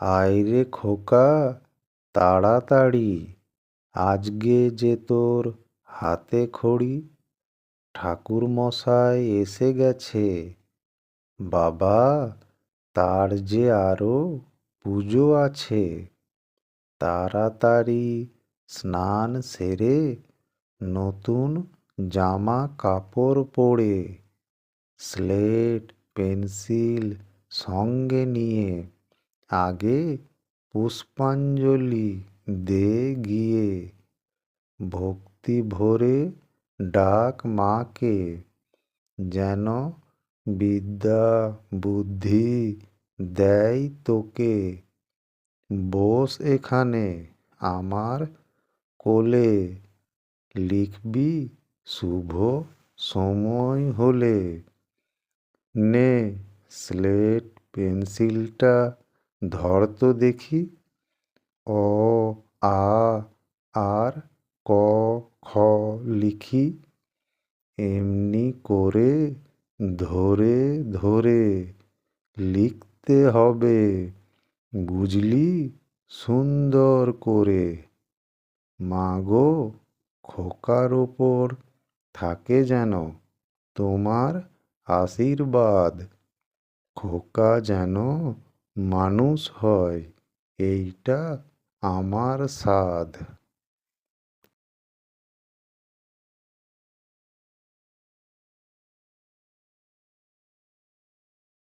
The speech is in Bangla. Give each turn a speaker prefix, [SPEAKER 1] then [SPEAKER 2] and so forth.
[SPEAKER 1] আয় রে খোকা, তাড়াতাড়ি আজগে যে তোর হাতে খড়ি, ঠাকুরমশাই এসে গেছে। বাবা, তার যে আরও পুজো আছে, তাড়াতাড়ি স্নান সেরে নতুন জামা কাপড় পরে, স্লেট, পেন্সিল সঙ্গে নিয়ে আগে পুষ্পাঞ্জলি দে গিয়ে ভক্তি ভরে ডাক মাকে, যেন বিদ্যা বুদ্ধি দেয় তোকে। বস এখানে আমার কোলে, লিখবি শুভ সময় হলে। নে, স্লেট পেন্সিলটা ধর তো দেখি। অ, আ, আর, ক, খ লিখি। এমনি করে ধরে ধরে লিখতে হবে। বুঝলি? সুন্দর করে। মা গো খোকার ওপর থাকে যেন তোমার আশীর্বাদ। খোকা যেন মানুষ হয় এইটা আমার সাধ।